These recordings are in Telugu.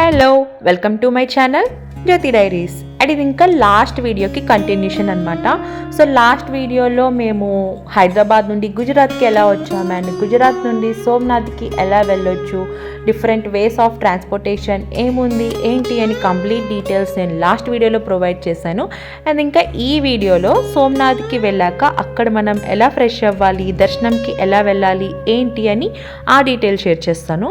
Hello welcome to my channel Jyothi diaries and ఇది ఇంకా లాస్ట్ వీడియోకి కంటిన్యూషన్ అనమాట సో లాస్ట్ వీడియోలో మేము హైదరాబాద్ నుండి గుజరాత్కి ఎలా వచ్చాము అండ్ గుజరాత్ నుండి సోమనాథ్కి ఎలా వెళ్ళొచ్చు డిఫరెంట్ వేస్ ఆఫ్ ట్రాన్స్పోర్టేషన్ ఏముంది ఏంటి అని కంప్లీట్ డీటెయిల్స్ నేను లాస్ట్ వీడియోలో ప్రొవైడ్ చేశాను. అండ్ ఇంకా ఈ వీడియోలో సోమనాథ్కి వెళ్ళాక అక్కడ మనం ఎలా ఫ్రెష్ అవ్వాలి దర్శనంకి ఎలా వెళ్ళాలి ఏంటి అని ఆ డీటెయిల్ షేర్ చేస్తాను.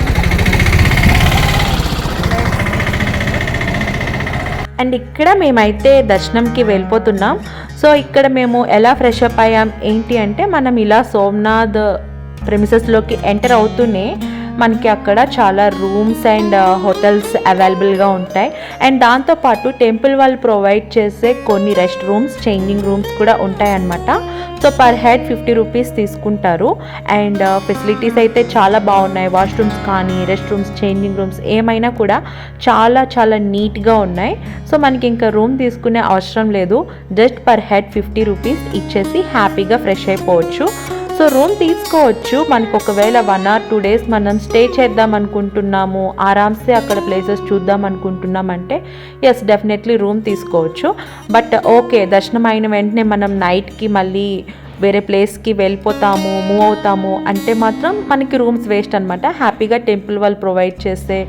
అండ్ ఇక్కడ మేమైతే దర్శనంకి వెళ్ళిపోతున్నాం. సో ఇక్కడ మేము ఎలా ఫ్రెష్ అప్ అయ్యాం ఏంటి అంటే మనం ఇలా సోమనాథ్ ప్రెమిసెస్లోకి ఎంటర్ అవుతూనే మనకి అక్కడ చాలా రూమ్స్ అండ్ హోటల్స్ అవైలబుల్గా ఉంటాయి. అండ్ దాంతోపాటు టెంపుల్ వాళ్ళు ప్రొవైడ్ చేసే కొన్ని రెస్ట్ రూమ్స్ చేంజింగ్ రూమ్స్ కూడా ఉంటాయన్నమాట so per head fifty rupees తీసుకుంటారు. అండ్ ఫెసిలిటీస్ అయితే చాలా బాగున్నాయి. వాష్రూమ్స్ కానీ రెస్ట్ రూమ్స్ చేంజింగ్ రూమ్స్ ఏమైనా కూడా చాలా చాలా నీట్గా ఉన్నాయి. సో మనకి ఇంకా రూమ్ తీసుకునే అవసరం లేదు. Just per head fifty rupees ఇచ్చేసి హ్యాపీగా ఫ్రెష్ అయిపోవచ్చు. సో రూమ్ తీసుకోవచ్చు. మనకు ఒకవేళ వన్ ఆర్ టూ డేస్ మనం స్టే చేద్దాం అనుకుంటున్నాము. ఆరామ్సే అక్కడ ప్లేసెస్ చూద్దాం అనుకుంటున్నామంటే ఎస్ డెఫినెట్లీ రూమ్ తీసుకోవచ్చు. బట్ ఓకే దర్శనం అయిన వెంటనే మనం నైట్కి మళ్ళీ వేరే ప్లేస్కి వెళ్ళిపోతాము మూవ్ అవుతాము అంటే మాత్రం మనకి రూమ్స్ వేస్ట్ అనమాట హ్యాపీగా టెంపుల్ వాళ్ళు ప్రొవైడ్ చేసే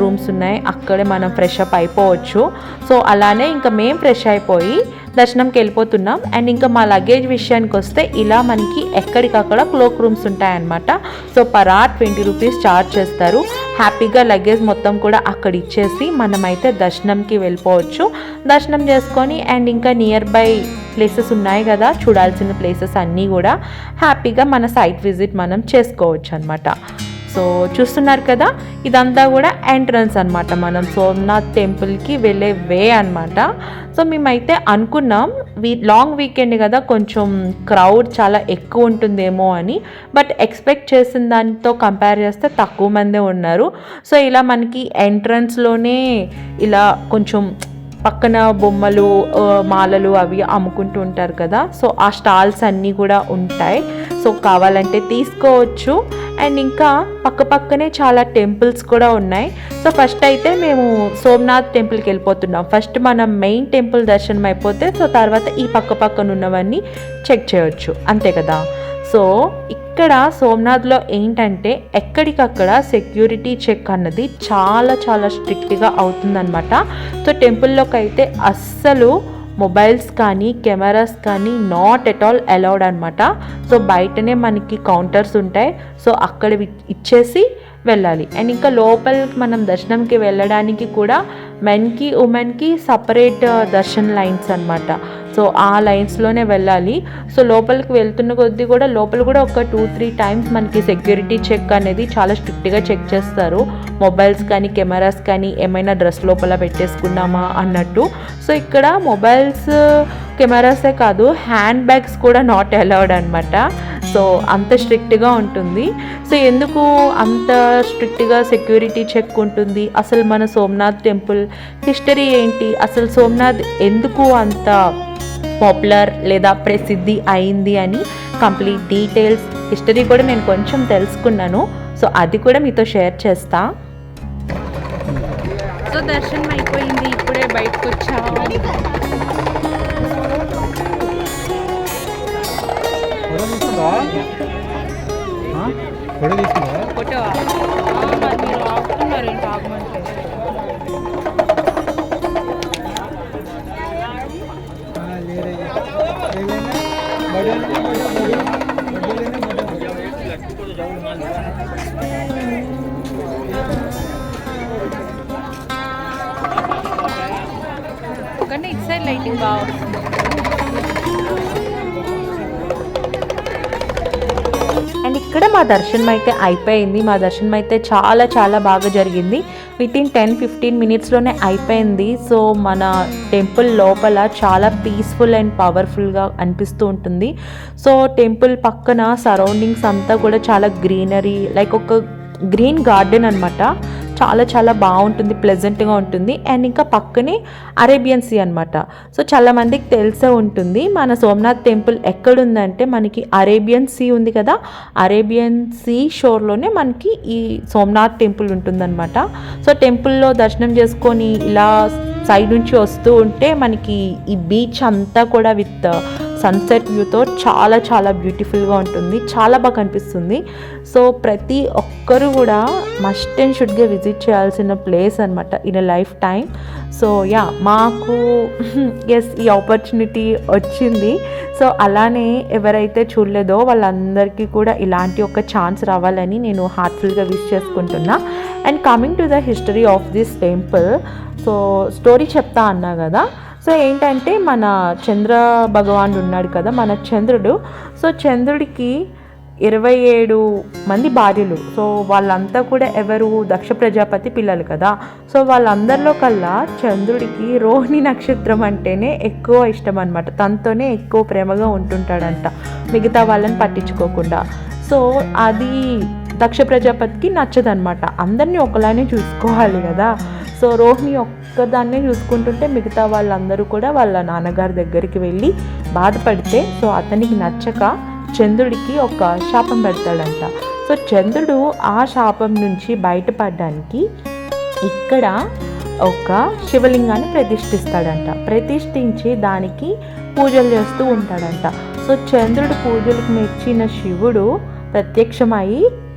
రూమ్స్ ఉన్నాయి. అక్కడే మనం ఫ్రెష్ అప్ అయిపోవచ్చు. సో అలానే ఇంకా మేము ఫ్రెష్ అయిపోయి దర్శనంకి వెళ్ళిపోతున్నాం. అండ్ ఇంకా మా లగేజ్ విషయానికి వస్తే ఇలా మనకి ఎక్కడికక్కడ క్లోక్ రూమ్స్ ఉంటాయన్నమాట. So per or twenty rupees charge చేస్తారు. హ్యాపీగా లగేజ్ మొత్తం కూడా అక్కడ ఇచ్చేసి మనమైతే దర్శనంకి వెళ్ళిపోవచ్చు. దర్శనం చేసుకొని అండ్ ఇంకా నియర్ బై ప్లేసెస్ ఉన్నాయి కదా చూడాల్సిన ప్లేసెస్ అన్నీ కూడా హ్యాపీగా మన సైట్ విజిట్ మనం చేసుకోవచ్చు అనమాట సో చూస్తున్నారు కదా ఇదంతా కూడా ఎంట్రన్స్ అనమాట మనం. సోమనాథ్ టెంపుల్కి వెళ్ళే వే అనమాట సో మేమైతే అనుకున్నాం వీ లాంగ్ వీకెండ్ కదా కొంచెం క్రౌడ్ చాలా ఎక్కువ ఉంటుందేమో అని. బట్ ఎక్స్పెక్ట్ చేసిన దానితో కంపేర్ చేస్తే తక్కువ మందే ఉన్నారు. సో ఇలా మనకి ఎంట్రన్స్లోనే ఇలా కొంచెం పక్కన బొమ్మలు మాలలు అవి అమ్ముకుంటూ ఉంటారు కదా. సో ఆ స్టాల్స్ అన్నీ కూడా ఉంటాయి. సో కావాలంటే తీసుకోవచ్చు. అండ్ ఇంకా పక్క పక్కనే చాలా టెంపుల్స్ కూడా ఉన్నాయి. సో ఫస్ట్ అయితే మేము సోమనాథ్ టెంపుల్కి వెళ్ళిపోతున్నాం. ఫస్ట్ మనం మెయిన్ టెంపుల్ దర్శనం అయిపోతే సో తర్వాత ఈ పక్క పక్కన ఉన్నవన్నీ చెక్ చేయొచ్చు. అంతే కదా. సో ఇక్కడ సోమనాథ్లో ఏంటంటే ఎక్కడికక్కడ సెక్యూరిటీ చెక్ అన్నది చాలా చాలా స్ట్రిక్ట్గా అవుతుందన్నమాట. సో టెంపుల్లోకి అయితే అస్సలు మొబైల్స్ కానీ కెమెరాస్ కానీ నాట్ ఎట్ ఆల్ అలౌడ్ అనమాట సో బయటనే మనకి కౌంటర్స్ ఉంటాయి. సో అక్కడ వి- ఇచ్చేసి వెళ్ళాలి. అండ్ ఇంకా లోపలికి మనం దర్శనంకి వెళ్ళడానికి కూడా మెన్కి ఉమెన్కి సపరేట్ దర్శన్ లైన్స్ అనమాట సో ఆ లైన్స్లోనే వెళ్ళాలి. సో లోపలికి వెళ్తున్న కొద్దీ కూడా లోపల కూడా ఒక టూ త్రీ టైమ్స్ మనకి సెక్యూరిటీ చెక్ అనేది చాలా స్ట్రిక్ట్గా చెక్ చేస్తారు. మొబైల్స్ కానీ కెమెరాస్ కానీ ఏమైనా డ్రెస్ లోపల పెట్టేసుకున్నామా అన్నట్టు. సో ఇక్కడ మొబైల్స్ కెమెరాసే కాదు హ్యాండ్ బ్యాగ్స్ కూడా నాట్ అలౌడ్ అనమాట సో అంత స్ట్రిక్ట్గా ఉంటుంది. సో ఎందుకు అంత స్ట్రిక్ట్గా సెక్యూరిటీ చెక్ ఉంటుంది? అసలు మన సోమనాథ్ టెంపుల్ హిస్టరీ ఏంటి? అసలు సోమనాథ్ ఎందుకు అంత పాపులర్ లేదా ప్రసిద్ధి అయింది అని కంప్లీట్ డీటెయిల్స్ హిస్టరీ కూడా నేను కొంచెం తెలుసుకున్నాను. సో అది కూడా మీతో షేర్ చేస్తా. సో దర్శనం అయిపోయింది. ఇప్పుడే బయటకు వచ్చా ఫోటో. కానీ ఇటు సైడ్ లైటింగ్ బాగా. అండ్ ఇక్కడ మా దర్శనం అయితే అయిపోయింది. మా దర్శనం అయితే చాలా చాలా బాగా జరిగింది. విత్ ఇన్ టెన్ ఫిఫ్టీన్ మినిట్స్లోనే అయిపోయింది. సో మన టెంపుల్ లోపల చాలా పీస్ఫుల్ అండ్ పవర్ఫుల్గా అనిపిస్తూ ఉంటుంది. సో టెంపుల్ పక్కన సరౌండింగ్స్ అంతా కూడా చాలా గ్రీనరీ లైక్ ఒక గ్రీన్ గార్డెన్ అనమాట చాలా చాలా బాగుంటుంది ప్లెజెంట్గా ఉంటుంది. అండ్ ఇంకా పక్కనే అరేబియన్ సీ అనమాట సో చాలామందికి తెలిసే ఉంటుంది మన సోమనాథ్ టెంపుల్ ఎక్కడుందంటే మనకి అరేబియన్ సీ ఉంది కదా. అరేబియన్ సీ షోర్లోనే మనకి ఈ సోమనాథ్ టెంపుల్ ఉంటుందన్నమాట. సో టెంపుల్లో దర్శనం చేసుకొని ఇలా సైడ్ నుంచి వస్తూ ఉంటే మనకి ఈ బీచ్ అంతా కూడా విత్ సన్సెట్ వ్యూతో చాలా చాలా బ్యూటిఫుల్గా ఉంటుంది. చాలా బాగా కనిపిస్తుంది. సో ప్రతి ఒక్కరు కూడా మస్ట్ అండ్ షుడ్గా విజిట్ చేయాల్సిన ప్లేస్ అనమాట in a lifetime so yeah మాకు ఎస్ ఈ ఆపర్చునిటీ వచ్చింది. సో అలానే ఎవరైతే చూడలేదో వాళ్ళందరికీ కూడా ఇలాంటి ఒక ఛాన్స్ రావాలని నేను హార్ట్ఫుల్గా విష్ చేసుకుంటున్నా. And coming to the history of this temple so story చెప్తా అన్నా కదా సో ఏంటంటే మన చంద్ర భగవానుడు ఉన్నాడు కదా మన చంద్రుడు. సో చంద్రుడికి ఇరవై ఏడు మంది భార్యలు. సో వాళ్ళంతా కూడా ఎవరు? దక్ష ప్రజాపతి పిల్లలు కదా. సో వాళ్ళందరిలో కల్లా చంద్రుడికి రోహిణి నక్షత్రం అంటేనే ఎక్కువ ఇష్టం అనమాట తనతోనే ఎక్కువ ప్రేమగా ఉంటుంటాడంట. మిగతా వాళ్ళని పట్టించుకోకుండా. సో అది దక్ష ప్రజాపతికి నచ్చదనమాట అందరినీ ఒకలానే చూసుకోవాలి కదా. సో రోహిణి ఒక్కదాన్నే చూసుకుంటుంటే మిగతా వాళ్ళందరూ కూడా వాళ్ళ నాన్నగారి దగ్గరికి వెళ్ళి బాధపడితే సో అతనికి నచ్చక చంద్రుడికి ఒక శాపం పెడతాడంట. సో చంద్రుడు ఆ శాపం నుంచి బయటపడడానికి ఇక్కడ ఒక శివలింగాన్ని ప్రతిష్ఠిస్తాడంట. ప్రతిష్ఠించి దానికి పూజలు చేస్తూ ఉంటాడంట. సో చంద్రుడు పూజలకు మెచ్చిన శివుడు ప్రత్యక్షమై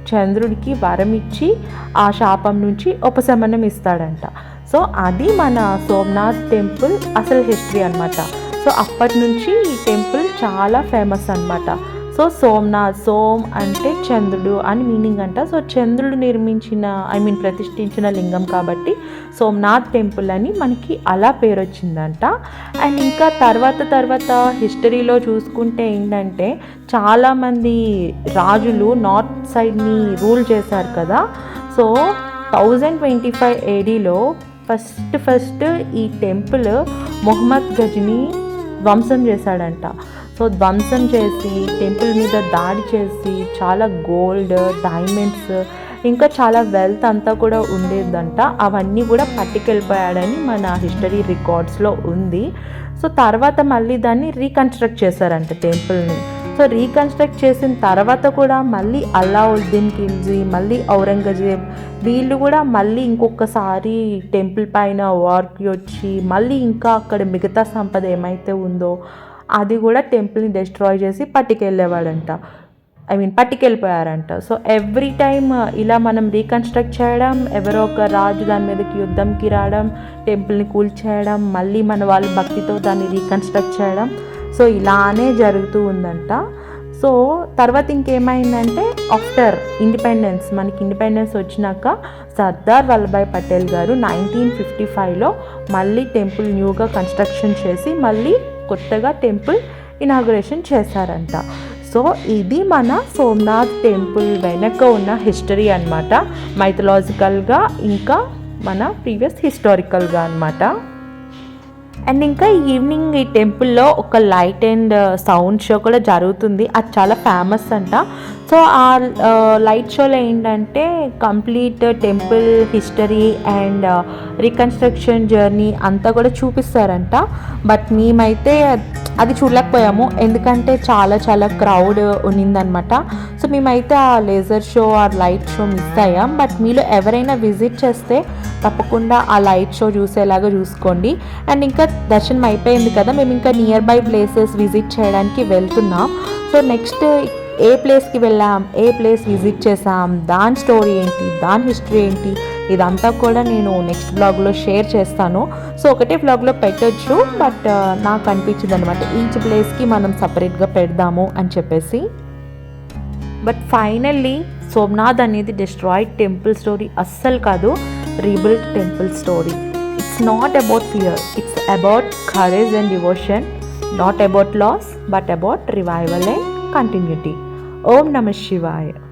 చంద్రుడికి వరం ఇచ్చి ఆ శాపం నుంచి ఉపశమనం ఇస్తాడంట. సో అది మన సోమనాథ్ టెంపుల్ అసలు హిస్టరీ అనమాట సో అప్పటి నుంచి ఈ టెంపుల్ చాలా ఫేమస్ అనమాట సో సోమనాథ్ సోమ్ అంటే చంద్రుడు అని మీనింగ్ అంట. సో చంద్రుడు నిర్మించిన ఐ మీన్ ప్రతిష్ఠించిన లింగం కాబట్టి సోమనాథ్ టెంపుల్ అని మనకి అలా పేరు వచ్చిందంట అండ్ ఇంకా తర్వాత తర్వాత హిస్టరీలో చూసుకుంటే ఏంటంటే చాలామంది రాజులు నార్త్ సైడ్ని రూల్ చేశారు కదా. సో థౌజండ్ ట్వంటీ ఫైవ్ ఏడీలో ఫస్ట్ ఫస్ట్ ఈ టెంపుల్ మొహమ్మద్ గజ్ని ధ్వంసం చేశాడంట. సో ధ్వంసం చేసి టెంపుల్ మీద దాడి చేసి చాలా గోల్డ్ డైమండ్స్ ఇంకా చాలా వెల్త్ అంతా కూడా ఉండేదంట. అవన్నీ కూడా పట్టుకెళ్ళిపోయాడని మన హిస్టరీ రికార్డ్స్లో ఉంది. సో తర్వాత మళ్ళీ దాన్ని రీకన్స్ట్రక్ట్ చేశారంట టెంపుల్ని. సో రీకన్స్ట్రక్ట్ చేసిన తర్వాత కూడా మళ్ళీ అల్లావుద్దీన్ ఖిల్జీ మళ్ళీ ఔరంగజేబ్ వీళ్ళు కూడా మళ్ళీ ఇంకొకసారి టెంపుల్ పైన వార్కి వచ్చి మళ్ళీ ఇంకా అక్కడ మిగతా సంపద ఏమైతే ఉందో అది కూడా టెంపుల్ని డిస్ట్రాయ్ చేసి పట్టుకెళ్ళేవాడంట. ఐ మీన్ పట్టుకెళ్ళిపోయారంట. సో ఎవ్రీ టైమ్ ఇలా మనం రీకన్స్ట్రక్ట్ చేయడం ఎవరో ఒక రాజు దాని మీదకి యుద్ధంకి రావడం టెంపుల్ని కూల్చేయడం మళ్ళీ మన వాళ్ళ భక్తితో దాన్ని రీకన్స్ట్రక్ట్ చేయడం సో ఇలానే జరుగుతూ ఉందంట. సో తర్వాత ఇంకేమైందంటే ఆఫ్టర్ ఇండిపెండెన్స్ మనకి ఇండిపెండెన్స్ వచ్చినాక సర్దార్ వల్లభాయ్ పటేల్ గారు నైన్టీన్ ఫిఫ్టీ ఫైవ్లో మళ్ళీ టెంపుల్ న్యూగా కన్స్ట్రక్షన్ చేసి మళ్ళీ కొత్తగా టెంపుల్ ఇనాగ్రేషన్ చేశారంట. సో ఇది మన సోమనాథ్ టెంపుల్ వెనక ఉన్న హిస్టరీ అనమాట మైథలాజికల్గా ఇంకా మన ప్రీవియస్ హిస్టారికల్గా అనమాట అండ్ ఇంకా ఈవినింగ్ ఈ టెంపుల్లో ఒక లైట్ అండ్ సౌండ్ షో కూడా జరుగుతుంది. అది చాలా ఫేమస్ అంట. సో ఆ uh, లైట్ షోలో ఏంటంటే complete temple history and reconstruction journey అంతా కూడా చూపిస్తారంట. బట్ మేమైతే అది చూడలేకపోయాము. ఎందుకంటే చాలా చాలా క్రౌడ్ ఉన్నిందనమాట. సో మేమైతే ఆ లేజర్ షో ఆ లైట్ షో మిస్ అయ్యాం. బట్ మీలో ఎవరైనా విజిట్ చేస్తే తప్పకుండా ఆ లైట్ షో చూసేలాగా చూసుకోండి. అండ్ ఇంకా దర్శనం అయిపోయింది కదా మేము ఇంకా నియర్ బై ప్లేసెస్ విజిట్ చేయడానికి వెళ్తున్నాం. సో నెక్స్ట్ ఏ ప్లేస్కి వెళ్ళాం ఏ ప్లేస్ విజిట్ చేసాం దాని స్టోరీ ఏంటి దాని హిస్టరీ ఏంటి ఇదంతా కూడా నేను నెక్స్ట్ బ్లాగ్లో షేర్ చేస్తాను. సో ఒకటే బ్లాగ్లో పెట్టచ్చు బట్ uh, నాకు అనిపించింది అనమాట ఈచ్ ప్లేస్కి మనం సపరేట్గా పెడదాము అని చెప్పేసి. బట్ ఫైనల్లీ సోమనాథ్ అనేది డిస్ట్రాయిడ్ టెంపుల్ స్టోరీ అస్సలు కాదు. rebuilt temple story. It's not about fear, it's about courage and devotion, not about loss, but about revival and continuity. Om Namah Shivaya.